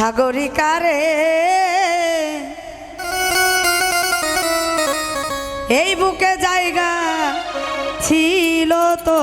সাগরিকারে। এই বুকে জায়গা ছিল তো